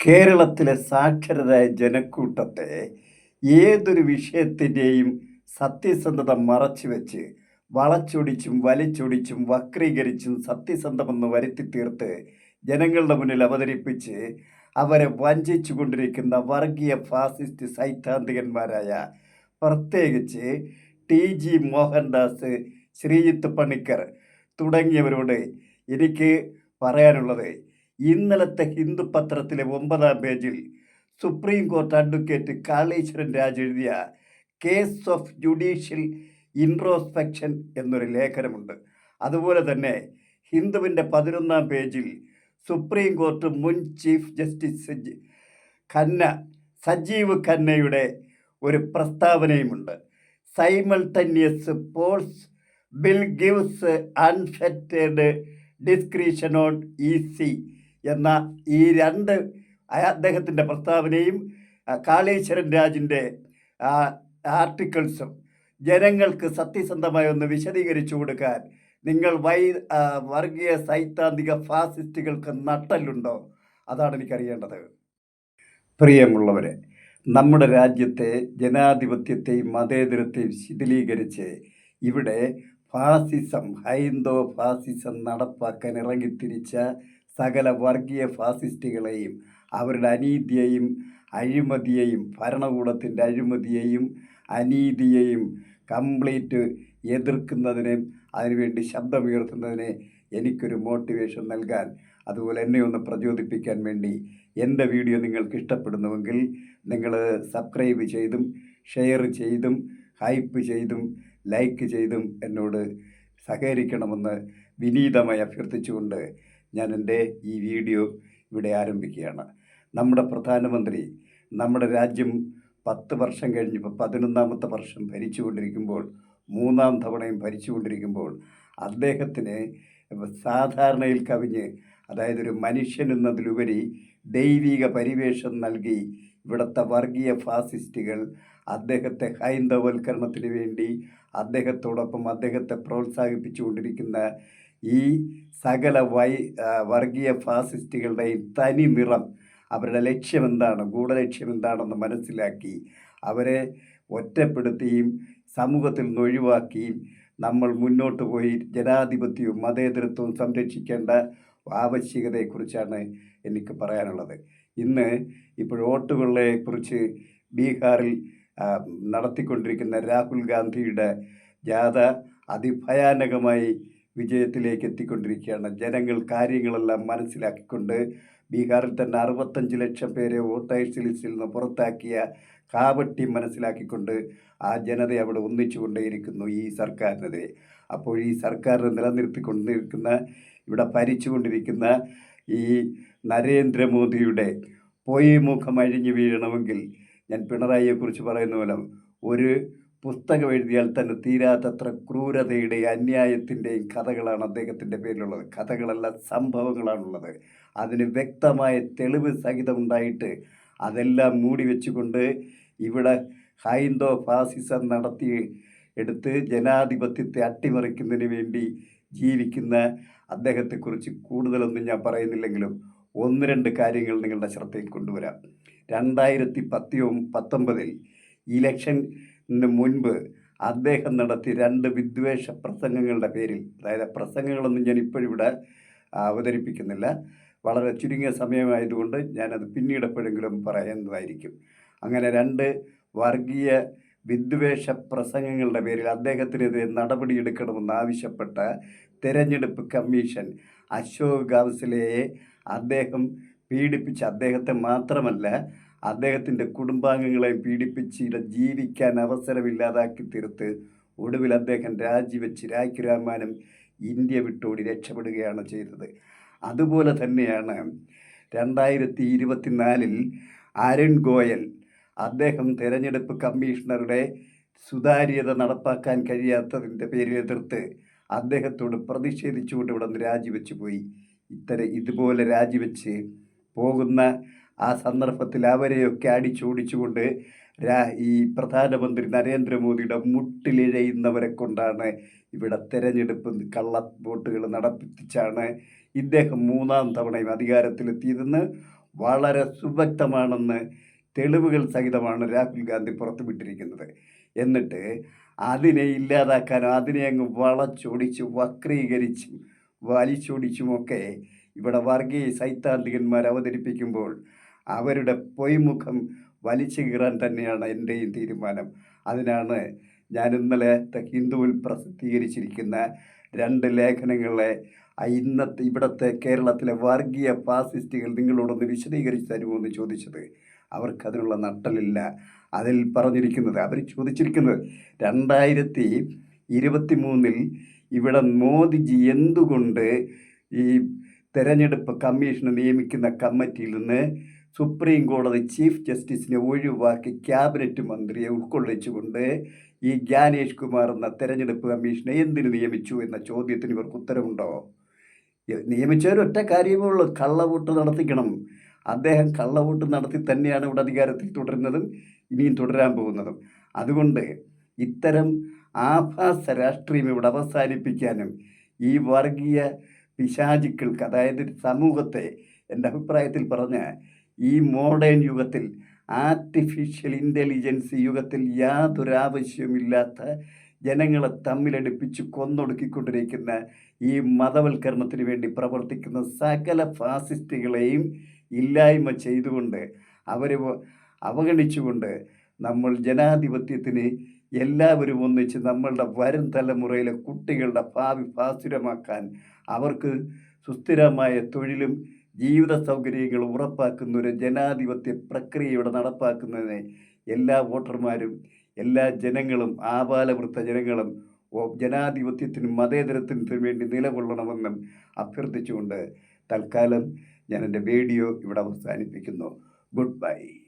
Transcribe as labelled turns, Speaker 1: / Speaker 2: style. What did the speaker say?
Speaker 1: കേരളത്തിലെ സാക്ഷരരായ ജനക്കൂട്ടത്തെ ഏതൊരു വിഷയത്തിന്റെയും സത്യസന്ധത മറച്ചു വെച്ച് വളച്ചൊടിച്ചും വലിച്ചൊടിച്ചും വക്രീകരിച്ചും സത്യസന്ധമെന്ന് വരുത്തി തീർത്ത് ജനങ്ങളുടെ മുന്നിൽ അവതരിപ്പിച്ച് അവരെ വഞ്ചിച്ചു കൊണ്ടിരിക്കുന്ന വർഗീയ ഫാസിസ്റ്റ് സൈദ്ധാന്തികന്മാരായ പ്രത്യേകിച്ച് ടി ജി മോഹൻദാസ് ശ്രീജിത്ത് പണിക്കർ തുടങ്ങിയവരോട് എനിക്ക് പറയാനുള്ളത് ഇന്നലത്തെ ഹിന്ദു പത്രത്തിലെ ഒമ്പതാം പേജിൽ supreme court advocate Kaleeswaran Raj എഴുതിയ കേസ് ഓഫ് ജുഡീഷ്യൽ ഇൻട്രോസ്പെക്ഷൻ എന്നൊരു ലേഖനമുണ്ട്. അതുപോലെ തന്നെ ഹിന്ദുവിന്റെ പതിനൊന്നാം പേജിൽ സുപ്രീം കോർട്ട് മുൻ ചീഫ് ജസ്റ്റിസ് ഖന്ന സജീവ് ഖന്നയുടെ ഒരു പ്രസ്താവനയുമുണ്ട്. Simultaneous polls bill gives unfettered discretion on E C എന്ന ഈ രണ്ട് അദ്ദേഹത്തിന്റെ പ്രസ്താവനയും കാളേശ്വരൻ രാജിന്റെ ആർട്ടിക്കിൾസും ജനങ്ങൾക്ക് സത്യസന്ധമായി ഒന്ന് വിശദീകരിച്ചു കൊടുക്കാൻ നിങ്ങൾ വൈ വർഗീയ സൈദ്ധാന്തിക ഫാസിസ്റ്റുകൾക്ക് നട്ടലുണ്ടോ അതാണ് എനിക്കറിയേണ്ടത്. പ്രിയമുള്ളവരെ നമ്മുടെ രാജ്യത്തെ ജനാധിപത്യത്തെയും മതേതരത്തെയും ശിഥിലീകരിച്ച് ഇവിടെ ഫാസിസം ഹൈന്ദോ ഫാസിസം നടപ്പാക്കാൻ ഇറങ്ങിത്തിരിച്ച സകല വർഗീയ ഫാസിസ്റ്റുകളെയും അവരുടെ അനീതിയെയും അഴിമതിയെയും ഭരണകൂടത്തിന്റെ അഴിമതിയെയും അനീതിയെയും കംപ്ലീറ്റ് എതിർക്കുന്നതിനും അതിനുവേണ്ടി ശബ്ദമുയർത്തുന്നതിന് എനിക്കൊരു മോട്ടിവേഷൻ നൽകാൻ അതുപോലെ എന്നെ ഒന്ന് പ്രചോദിപ്പിക്കാൻ വേണ്ടി എന്റെ വീഡിയോ നിങ്ങൾക്ക് ഇഷ്ടപ്പെടുന്നുവെങ്കിൽ നിങ്ങൾ സബ്സ്ക്രൈബ് ചെയ്തും ഷെയർ ചെയ്തും ഹൈപ്പ് ചെയ്തും ലൈക്ക് ചെയ്തും എന്നോട് സഹകരിക്കണമെന്ന് വിനീതമായി അഭ്യർത്ഥിച്ചുകൊണ്ട് ഞാൻ എന്റെ ഈ വീഡിയോ ഇവിടെ ആരംഭിക്കുകയാണ്. നമ്മുടെ പ്രധാനമന്ത്രി നമ്മുടെ രാജ്യം പത്ത് വർഷം കഴിഞ്ഞപ്പോൾ പതിനൊന്നാമത്തെ വർഷം ഭരിച്ചുകൊണ്ടിരിക്കുമ്പോൾ മൂന്നാം തവണയും ഭരിച്ചുകൊണ്ടിരിക്കുമ്പോൾ അദ്ദേഹത്തിന് സാധാരണയിൽ കവിഞ്ഞ് അതായത് ഒരു മനുഷ്യൻ എന്നതിലുപരി ദൈവിക പരിവേഷം നൽകി ഇവിടുത്തെ വർഗീയ ഫാസിസ്റ്റുകൾ അദ്ദേഹത്തെ ഹൈന്ദവൽക്കരണത്തിന് വേണ്ടി അദ്ദേഹത്തോടൊപ്പം അദ്ദേഹത്തെ പ്രോത്സാഹിപ്പിച്ചുകൊണ്ടിരിക്കുന്ന ഈ സകല വൈ വർഗീയ ഫാസിസ്റ്റുകളുടെയും തനി നിറം അവരുടെ ലക്ഷ്യമെന്താണ് ഗൂഢലക്ഷ്യം എന്താണെന്ന് മനസ്സിലാക്കി അവരെ ഒറ്റപ്പെടുത്തിയും സമൂഹത്തിൽ നിന്ന് ഒഴിവാക്കിയും നമ്മൾ മുന്നോട്ട് പോയി ജനാധിപത്യവും മതേതരത്വവും സംരക്ഷിക്കേണ്ട ആവശ്യകതയെക്കുറിച്ചാണ് എനിക്ക് പറയാനുള്ളത്. ഇന്ന് ഇപ്പോൾ വോട്ടുകളെക്കുറിച്ച് ബീഹാറിൽ ആ, നടത്തിക്കൊണ്ടിരിക്കുന്ന രാഹുൽ ഗാന്ധിയുടെ ജാഥ അതിഭയാനകമായി വിജയത്തിലേക്ക് എത്തിക്കൊണ്ടിരിക്കുകയാണ്. ജനങ്ങൾ കാര്യങ്ങളെല്ലാം മനസ്സിലാക്കിക്കൊണ്ട് ബീഹാറിൽ തന്നെ അറുപത്തഞ്ച് ലക്ഷം പേരെ വോട്ടേഴ്സ് ലിസ്റ്റിൽ നിന്ന് പുറത്താക്കിയ കാവട്ടി മനസ്സിലാക്കിക്കൊണ്ട് ആ ജനത അവിടെ ഒന്നിച്ചുകൊണ്ടേയിരിക്കുന്നു ഈ സർക്കാരിനെതിരെ. അപ്പോൾ ഈ സർക്കാരിനെ നിലനിർത്തിക്കൊണ്ടിരിക്കുന്ന ഇവിടെ ഭരിച്ചുകൊണ്ടിരിക്കുന്ന ഈ നരേന്ദ്രമോദിയുടെ പൊയ് മുഖം അഴിഞ്ഞു വീഴണമെങ്കിൽ ഞാൻ പിണറായിയെക്കുറിച്ച് പറയുന്ന പോലെ ഒരു പുസ്തകം എഴുതിയാൽ തന്നെ തീരാത്തത്ര ക്രൂരതയുടെയും അന്യായത്തിന്റെയും കഥകളാണ് അദ്ദേഹത്തിന്റെ പേരിലുള്ളത്. കഥകളല്ല സംഭവങ്ങളാണുള്ളത്. അതിന് വ്യക്തമായ തെളിവ് സഹിതം ഉണ്ടായിട്ട് അതെല്ലാം മൂടി വെച്ചുകൊണ്ട് ഇവിടെ ഹൈന്ദോ ഫാസിസം നടത്തി എടുത്ത് ജനാധിപത്യത്തെ അട്ടിമറിക്കുന്നതിന് വേണ്ടി ജീവിക്കുന്ന അദ്ദേഹത്തെക്കുറിച്ച് കൂടുതലൊന്നും ഞാൻ പറയുന്നില്ലെങ്കിലും ഒന്ന് രണ്ട് കാര്യങ്ങൾ നിങ്ങളുടെ ശ്രദ്ധയിൽ കൊണ്ടുവരാം. രണ്ടായിരത്തി പത്തി പത്തൊമ്പതിൽ ഇലക്ഷന് മുൻപ് അദ്ദേഹം നടത്തി രണ്ട് വിദ്വേഷ പ്രസംഗങ്ങളുടെ പേരിൽ അതായത് പ്രസംഗങ്ങളൊന്നും ഞാൻ ഇപ്പോഴിവിടെ അവതരിപ്പിക്കുന്നില്ല. വളരെ ചുരുങ്ങിയ സമയമായതുകൊണ്ട് ഞാനത് പിന്നീട് എപ്പോഴെങ്കിലും പറയുന്നതായിരിക്കും. അങ്ങനെ രണ്ട് വർഗീയ വിദ്വേഷ പ്രസംഗങ്ങളുടെ പേരിൽ അദ്ദേഹത്തിനെതിരെ നടപടിയെടുക്കണമെന്ന് ആവശ്യപ്പെട്ട തെരഞ്ഞെടുപ്പ് കമ്മീഷൻ അശോക് ഗാവ്സിലയെ അദ്ദേഹം പീഡിപ്പിച്ച് അദ്ദേഹത്തെ മാത്രമല്ല അദ്ദേഹത്തിന്റെ കുടുംബാംഗങ്ങളെ പീഡിപ്പിച്ച് ജീവിക്കാൻ അവസരമില്ലാതാക്കി തീർത്ത് ഒടുവിൽ അദ്ദേഹം രാജിവെച്ച് രാജ്യരാമാനം ഇന്ത്യ വിട്ടോടി രക്ഷപ്പെടുകയാണ് ചെയ്തത്. അതുപോലെ തന്നെയാണ് രണ്ടായിരത്തി ഇരുപത്തിനാലിൽ അരുൺ ഗോയൽ അദ്ദേഹം തിരഞ്ഞെടുപ്പ് കമ്മീഷണറുടെ സുതാര്യത നടപ്പാക്കാൻ കഴിയാത്തതിന്റെ പേരിൽ എതിർത്ത് അദ്ദേഹത്തോട് പ്രതിഷേധിച്ചുകൊണ്ട് ഇവിടെ നിന്ന് രാജിവെച്ച് പോയി. ഇത്തരം ഇതുപോലെ രാജിവെച്ച് പോകുന്ന ആ സന്ദർഭത്തിൽ അവരെയൊക്കെ അടിച്ചോടിച്ചുകൊണ്ട് ഈ പ്രധാനമന്ത്രി നരേന്ദ്രമോദിയുടെ മുട്ടിലിഴയുന്നവരെ കൊണ്ടാണ് ഇവിടെ തെരഞ്ഞെടുപ്പ് കള്ള വോട്ടുകൾ നടപ്പിച്ചാണ് ഇദ്ദേഹം മൂന്നാം തവണയും അധികാരത്തിലെത്തിയതെന്ന് വളരെ സുവ്യക്തമാണെന്ന് തെളിവുകൾ സഹിതമാണ് രാഹുൽ ഗാന്ധി പുറത്തുവിട്ടിരിക്കുന്നത്. എന്നിട്ട് അതിനെ ഇല്ലാതാക്കാനും അതിനെ അങ്ങ് വളച്ചൊടിച്ചും വക്രീകരിച്ചും വലിച്ചൊടിച്ചുമൊക്കെ ഇവിടെ വർഗീയ സൈദ്ധാന്തികന്മാർ അവതരിപ്പിക്കുമ്പോൾ അവരുടെ പൊയ്മുഖം വലിച്ചു കീറാൻ തന്നെയാണ് എന്റെയും തീരുമാനം. അതിനാണ് ഞാൻ ഇന്നലെ ഹിന്ദുവിൽ പ്രസിദ്ധീകരിച്ചിരിക്കുന്ന രണ്ട് ലേഖനങ്ങളെ ഇന്നത്തെ ഇവിടുത്തെ കേരളത്തിലെ വർഗീയ ഫാസിസ്റ്റുകൾ നിങ്ങളോടൊന്ന് വിശദീകരിച്ച് തരുമോ എന്ന് ചോദിച്ചത് അവർക്കതിനുള്ള നട്ടലില്ല അതിൽ പറഞ്ഞിരിക്കുന്നത് അവർ ചോദിച്ചിരിക്കുന്നത് രണ്ടായിരത്തി ഇരുപത്തി മൂന്നിൽ ഇവിടെ മോദിജി എന്തുകൊണ്ട് ഈ തെരഞ്ഞെടുപ്പ് കമ്മീഷന് നിയമിക്കുന്ന കമ്മിറ്റിയിൽ നിന്ന് സുപ്രീം കോടതി ചീഫ് ജസ്റ്റിസിനെ ഒഴിവാക്കി ക്യാബിനറ്റ് മന്ത്രിയെ ഉൾക്കൊള്ളിച്ചുകൊണ്ട് ഈ ജ്ഞാനേഷ് കുമാർ എന്ന തെരഞ്ഞെടുപ്പ് കമ്മീഷനെ എന്തിനു നിയമിച്ചു എന്ന ചോദ്യത്തിന് ഇവർക്ക് ഉത്തരവുണ്ടോ? നിയമിച്ചവരൊറ്റ കാര്യമേ ഉള്ളൂ കള്ളവോട്ട് നടത്തിക്കണം. അദ്ദേഹം കള്ളവോട്ട് നടത്തി തന്നെയാണ് ഇവിടെ അധികാരത്തിൽ തുടരുന്നതും ഇനിയും തുടരാൻ പോകുന്നതും. അതുകൊണ്ട് ഇത്തരം ആഭാസ രാഷ്ട്രീയം ഇവിടെ അവസാനിപ്പിക്കാനും ഈ വർഗീയ പിശാചുക്കൾക്ക് അതായത് സമൂഹത്തെ എന്റെ അഭിപ്രായത്തിൽ പറഞ്ഞ ഈ മോഡേൺ യുഗത്തിൽ ആർട്ടിഫിഷ്യൽ ഇന്റലിജൻസ് യുഗത്തിൽ യാതൊരു ആവശ്യമില്ലാത്ത ജനങ്ങളെ തമ്മിലടുപ്പിച്ച് കൊന്നൊടുക്കിക്കൊണ്ടിരിക്കുന്ന ഈ മതവൽക്കരണത്തിന് വേണ്ടി പ്രവർത്തിക്കുന്ന സകല ഫാസിസ്റ്റുകളെയും ഇല്ലായ്മ ചെയ്തുകൊണ്ട് അവരെ അവഗണിച്ചുകൊണ്ട് നമ്മൾ ജനാധിപത്യത്തിന് എല്ലാവരും ഒന്നിച്ച് നമ്മളുടെ വരും തലമുറയിലെ കുട്ടികളുടെ ഭാവി ഭാസുരമാക്കാൻ അവർക്ക് സുസ്ഥിരമായ തൊഴിലും ജീവിത സൗകര്യങ്ങൾ ഉറപ്പാക്കുന്ന ഒരു ജനാധിപത്യ പ്രക്രിയയുടെ നടപ്പാക്കുന്നതിന് എല്ലാ വോട്ടർമാരും എല്ലാ ജനങ്ങളും ആപാലവൃത്ത ജനങ്ങളും ജനാധിപത്യത്തിനും മതേതരത്തിനും വേണ്ടി നിലകൊള്ളണമെന്നും അഭ്യർത്ഥിച്ചുകൊണ്ട് തൽക്കാലം ഞാൻ എന്റെ വീഡിയോ ഇവിടെ അവസാനിപ്പിക്കുന്നു. Good bye.